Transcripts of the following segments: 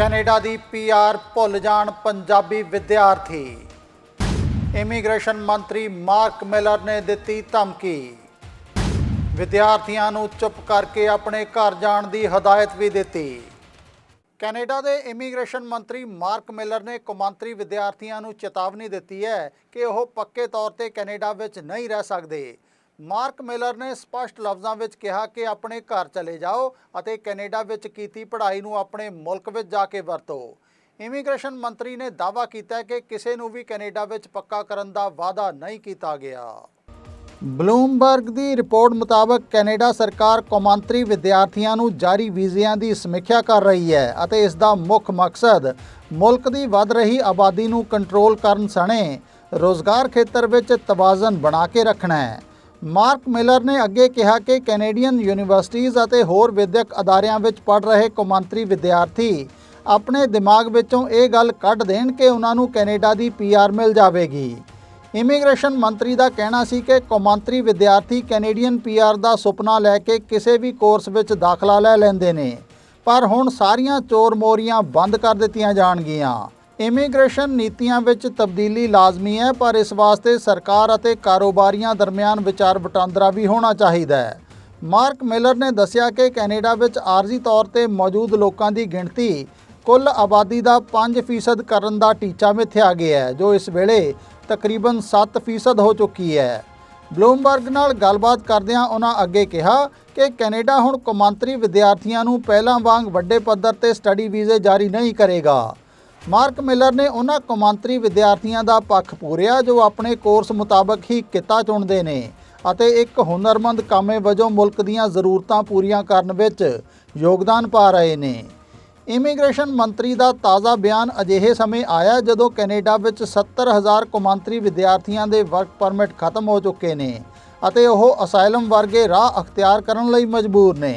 Canada ਦੀ PR ਭੁੱਲ ਜਾਣ ਪੰਜਾਬੀ ਵਿਦਿਆਰਥੀ। ਇਮੀਗ੍ਰੇਸ਼ਨ ਮੰਤਰੀ ਮਾਰਕ ਮਿਲਰ ਨੇ ਦਿੱਤੀ ਧਮਕੀ। ਵਿਦਿਆਰਥੀਆਂ ਨੂੰ ਚੁੱਪ ਕਰਕੇ ਆਪਣੇ ਘਰ ਜਾਣ ਦੀ ਹਦਾਇਤ ਵੀ ਦਿੱਤੀ। ਕੈਨੇਡਾ ਦੇ ਇਮੀਗ੍ਰੇਸ਼ਨ ਮੰਤਰੀ ਮਾਰਕ ਮਿਲਰ ਨੇ ਕੌਮਾਂਤਰੀ ਵਿਦਿਆਰਥੀਆਂ ਨੂੰ ਚੇਤਾਵਨੀ ਦਿੱਤੀ ਹੈ ਕਿ ਉਹ ਪੱਕੇ ਤੌਰ ਤੇ ਕੈਨੇਡਾ ਵਿੱਚ ਨਹੀਂ ਰਹਿ ਸਕਦੇ। ਮਾਰਕ ਮਿਲਰ ਨੇ ਸਪਸ਼ਟ ਲਫ਼ਜ਼ਾਂ ਵਿੱਚ ਕਿਹਾ ਕਿ ਆਪਣੇ ਘਰ ਚਲੇ ਜਾਓ ਅਤੇ ਕੈਨੇਡਾ ਵਿੱਚ ਕੀਤੀ ਪੜ੍ਹਾਈ ਨੂੰ ਆਪਣੇ ਮੁਲਕ ਵਿੱਚ ਜਾ ਕੇ ਵਰਤੋ। ਇਮੀਗ੍ਰੇਸ਼ਨ ਮੰਤਰੀ ਨੇ ਦਾਅਵਾ ਕੀਤਾ ਕਿ ਕਿਸੇ ਨੂੰ ਵੀ ਕੈਨੇਡਾ ਵਿੱਚ ਪੱਕਾ ਕਰਨ ਦਾ ਵਾਅਦਾ ਨਹੀਂ ਕੀਤਾ ਗਿਆ। ਬਲੂਮਬਰਗ ਦੀ ਰਿਪੋਰਟ ਮੁਤਾਬਕ ਕੈਨੇਡਾ ਸਰਕਾਰ ਕੌਮਾਂਤਰੀ ਵਿਦਿਆਰਥੀਆਂ ਨੂੰ ਜਾਰੀ ਵੀਜ਼ਿਆਂ ਦੀ ਸਮੀਖਿਆ ਕਰ ਰਹੀ ਹੈ ਅਤੇ ਇਸ ਦਾ ਮੁੱਖ ਮਕਸਦ ਮੁਲਕ ਦੀ ਵੱਧ ਰਹੀ ਆਬਾਦੀ ਨੂੰ ਕੰਟਰੋਲ ਕਰਨ ਸਣੇ ਰੋਜ਼ਗਾਰ ਖੇਤਰ ਵਿੱਚ ਤਵਾਜ਼ਨ ਬਣਾ ਕੇ ਰੱਖਣਾ ਹੈ। ਮਾਰਕ ਮਿਲਰ ਨੇ ਅੱਗੇ ਕਿਹਾ ਕਿ ਕੈਨੇਡੀਅਨ ਯੂਨੀਵਰਸਿਟੀਆਂ ਅਤੇ ਹੋਰ ਵਿਦਿਅਕ ਅਦਾਰਿਆਂ ਵਿੱਚ ਪੜ੍ਹ ਰਹੇ ਕੌਮਾਂਤਰੀ ਵਿਦਿਆਰਥੀ ਆਪਣੇ ਦਿਮਾਗ ਵਿੱਚੋਂ ਇਹ ਗੱਲ ਕੱਢ ਦੇਣ ਕਿ ਉਹਨਾਂ ਨੂੰ ਕੈਨੇਡਾ ਦੀ ਪੀਆਰ ਮਿਲ ਜਾਵੇਗੀ। ਇਮੀਗ੍ਰੇਸ਼ਨ ਮੰਤਰੀ ਦਾ ਕਹਿਣਾ ਸੀ ਕਿ ਕੌਮਾਂਤਰੀ ਵਿਦਿਆਰਥੀ ਕੈਨੇਡੀਅਨ ਪੀਆਰ ਦਾ ਸੁਪਨਾ ਲੈ ਕੇ ਕਿਸੇ ਵੀ ਕੋਰਸ ਵਿੱਚ ਦਾਖਲਾ ਲੈ ਲੈਂਦੇ ਨੇ, ਪਰ ਹੁਣ ਸਾਰੀਆਂ ਚੋਰ ਮੋਰੀਆਂ ਬੰਦ ਕਰ ਦਿੱਤੀਆਂ ਜਾਣਗੀਆਂ। ਇਮੀਗ੍ਰੇਸ਼ਨ ਨੀਤੀਆਂ ਵਿੱਚ ਤਬਦੀਲੀ ਲਾਜ਼ਮੀ ਹੈ, ਪਰ ਇਸ ਵਾਸਤੇ ਸਰਕਾਰ ਅਤੇ ਕਾਰੋਬਾਰੀਆਂ ਦਰਮਿਆਨ ਵਿਚਾਰ ਵਟਾਂਦਰਾ ਵੀ ਹੋਣਾ ਚਾਹੀਦਾ ਹੈ। ਮਾਰਕ ਮਿਲਰ ਨੇ ਦੱਸਿਆ ਕਿ ਕੈਨੇਡਾ ਵਿੱਚ ਆਰਜ਼ੀ ਤੌਰ ਤੇ ਮੌਜੂਦ ਲੋਕਾਂ ਦੀ ਗਿਣਤੀ ਕੁੱਲ ਆਬਾਦੀ ਦਾ 5% ਕਰਨ ਦਾ ਟੀਚਾ ਮਿੱਥਿਆ ਗਿਆ ਹੈ, ਜੋ ਇਸ ਵੇਲੇ ਤਕਰੀਬਨ 7% ਹੋ ਚੁੱਕੀ ਹੈ। ਬਲੂਮਬਰਗ ਨਾਲ ਗੱਲਬਾਤ ਕਰਦਿਆਂ ਉਹਨਾਂ ਅੱਗੇ ਕਿਹਾ ਕਿ ਕੈਨੇਡਾ ਹੁਣ ਕੌਮਾਂਤਰੀ ਵਿਦਿਆਰਥੀਆਂ ਨੂੰ ਪਹਿਲਾਂ ਵਾਂਗ ਵੱਡੇ ਪੱਧਰ ਤੇ ਸਟੱਡੀ ਵੀਜ਼ੇ ਜਾਰੀ ਨਹੀਂ ਕਰੇਗਾ। ਮਾਰਕ ਮਿਲਰ ਨੇ ਉਹਨਾਂ ਕੌਮਾਂਤਰੀ ਵਿਦਿਆਰਥੀਆਂ ਦਾ ਪੱਖ ਪੂਰਿਆ ਜੋ ਆਪਣੇ ਕੋਰਸ ਮੁਤਾਬਕ ਹੀ ਕਿੱਤਾ ਚੁਣਦੇ ਨੇ ਅਤੇ ਇੱਕ ਹੁਨਰਮੰਦ ਕਾਮੇ ਵਜੋਂ ਮੁਲਕ ਦੀਆਂ ਜ਼ਰੂਰਤਾਂ ਪੂਰੀਆਂ ਕਰਨ ਵਿੱਚ ਯੋਗਦਾਨ ਪਾ ਰਹੇ ਨੇ। ਇਮੀਗ੍ਰੇਸ਼ਨ ਮੰਤਰੀ ਦਾ ਤਾਜ਼ਾ ਬਿਆਨ ਅਜਿਹੇ ਸਮੇਂ ਆਇਆ ਜਦੋਂ ਕੈਨੇਡਾ ਵਿੱਚ 70000 ਕੌਮਾਂਤਰੀ ਵਿਦਿਆਰਥੀਆਂ ਦੇ ਵਰਕ ਪਰਮਿਟ ਖਤਮ ਹੋ ਚੁੱਕੇ ਨੇ ਅਤੇ ਉਹ ਅਸਾਈਲਮ ਵਰਗੇ ਰਾਹ ਅਖਤਿਆਰ ਕਰਨ ਲਈ ਮਜਬੂਰ ਨੇ।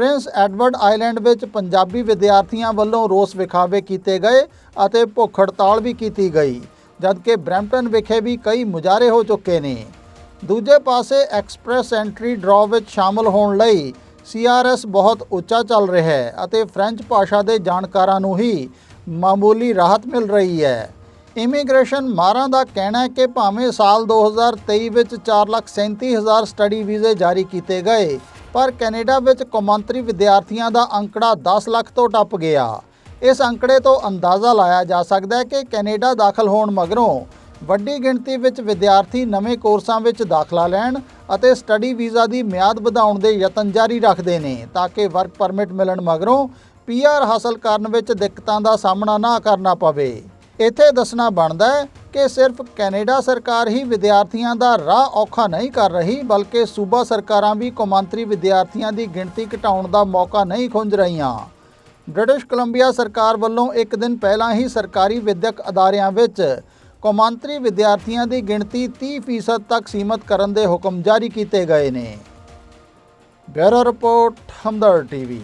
ਪ੍ਰਿੰਸ ਐਡਵਰਡ ਆਈਲੈਂਡ ਵਿੱਚ ਪੰਜਾਬੀ ਵਿਦਿਆਰਥੀਆਂ ਵੱਲੋਂ ਰੋਸ ਵਿਖਾਵੇ ਕੀਤੇ ਗਏ ਅਤੇ ਭੁੱਖ ਹੜਤਾਲ ਵੀ ਕੀਤੀ ਗਈ, ਜਦਕਿ ਬਰੈਂਪਟਨ ਵਿਖੇ ਵੀ ਕਈ ਮੁਜ਼ਾਹਰੇ ਹੋ ਚੁੱਕੇ ਨੇ। ਦੂਜੇ ਪਾਸੇ ਐਕਸਪ੍ਰੈਸ ਐਂਟਰੀ ਡਰਾਅ ਵਿੱਚ ਸ਼ਾਮਲ ਹੋਣ ਲਈ ਸੀਆਰਐਸ ਬਹੁਤ ਉੱਚਾ ਚੱਲ ਰਿਹਾ ਹੈ ਅਤੇ ਫ੍ਰੈਂਚ ਭਾਸ਼ਾ ਦੇ ਜਾਣਕਾਰਾਂ ਨੂੰ ਹੀ ਮਾਮੂਲੀ ਰਾਹਤ ਮਿਲ ਰਹੀ ਹੈ। ਇਮੀਗ੍ਰੇਸ਼ਨ ਮਾਰਾਂ ਦਾ ਕਹਿਣਾ ਹੈ ਕਿ ਭਾਵੇਂ ਸਾਲ 2023 ਵਿੱਚ 437000 ਸਟੱਡੀ ਵੀਜ਼ੇ ਜਾਰੀ ਕੀਤੇ ਗਏ ਪਰ ਕੈਨੇਡਾ ਵਿੱਚ ਕੌਮਾਂਤਰੀ ਵਿਦਿਆਰਥੀਆਂ ਦਾ ਅੰਕੜਾ 10 ਲੱਖ ਤੋਂ ਟੱਪ ਗਿਆ। ਇਸ ਅੰਕੜੇ ਤੋਂ ਅੰਦਾਜ਼ਾ ਲਾਇਆ ਜਾ ਸਕਦਾ ਹੈ ਕਿ ਕੈਨੇਡਾ ਦਾਖਲ ਹੋਣ ਮਗਰੋਂ ਵੱਡੀ ਗਿਣਤੀ ਵਿੱਚ ਵਿਦਿਆਰਥੀ ਨਵੇਂ ਕੋਰਸਾਂ ਵਿੱਚ ਦਾਖਲਾ ਲੈਣ ਅਤੇ ਸਟੱਡੀ ਵੀਜ਼ਾ ਦੀ ਮਿਆਦ ਵਧਾਉਣ ਦੇ ਯਤਨ ਜਾਰੀ ਰੱਖਦੇ ਨੇ ਤਾਂ ਕਿ ਵਰਕ ਪਰਮਿਟ ਮਿਲਣ ਮਗਰੋਂ ਪੀਆਰ ਹਾਸਲ ਕਰਨ ਵਿੱਚ ਦਿੱਕਤਾਂ ਦਾ ਸਾਹਮਣਾ ਨਾ ਕਰਨਾ ਪਵੇ। ਇੱਥੇ ਦੱਸਣਾ ਬਣਦਾ ਹੈ ਕਿ ਸਿਰਫ ਕੈਨੇਡਾ ਸਰਕਾਰ ਹੀ ਵਿਦਿਆਰਥੀਆਂ ਦਾ ਰਾਹ ਔਖਾ ਨਹੀਂ ਕਰ ਰਹੀ, ਬਲਕਿ ਸੂਬਾ ਸਰਕਾਰਾਂ ਵੀ ਕੌਮਾਂਤਰੀ ਵਿਦਿਆਰਥੀਆਂ ਦੀ ਗਿਣਤੀ ਘਟਾਉਣ ਦਾ ਮੌਕਾ ਨਹੀਂ ਖੁੰਝ ਰਹੀਆਂ। ਬ੍ਰਿਟਿਸ਼ ਕੋਲੰਬੀਆ ਸਰਕਾਰ ਵੱਲੋਂ ਇੱਕ ਦਿਨ ਪਹਿਲਾਂ ਹੀ ਸਰਕਾਰੀ ਵਿਦਿਅਕ ਅਦਾਰਿਆਂ ਵਿੱਚ ਕੌਮਾਂਤਰੀ ਵਿਦਿਆਰਥੀਆਂ ਦੀ ਗਿਣਤੀ 30% ਤੱਕ ਸੀਮਤ ਕਰਨ ਦੇ ਹੁਕਮ ਜਾਰੀ ਕੀਤੇ ਗਏ ਨੇ। Bureau report Hamdard TV.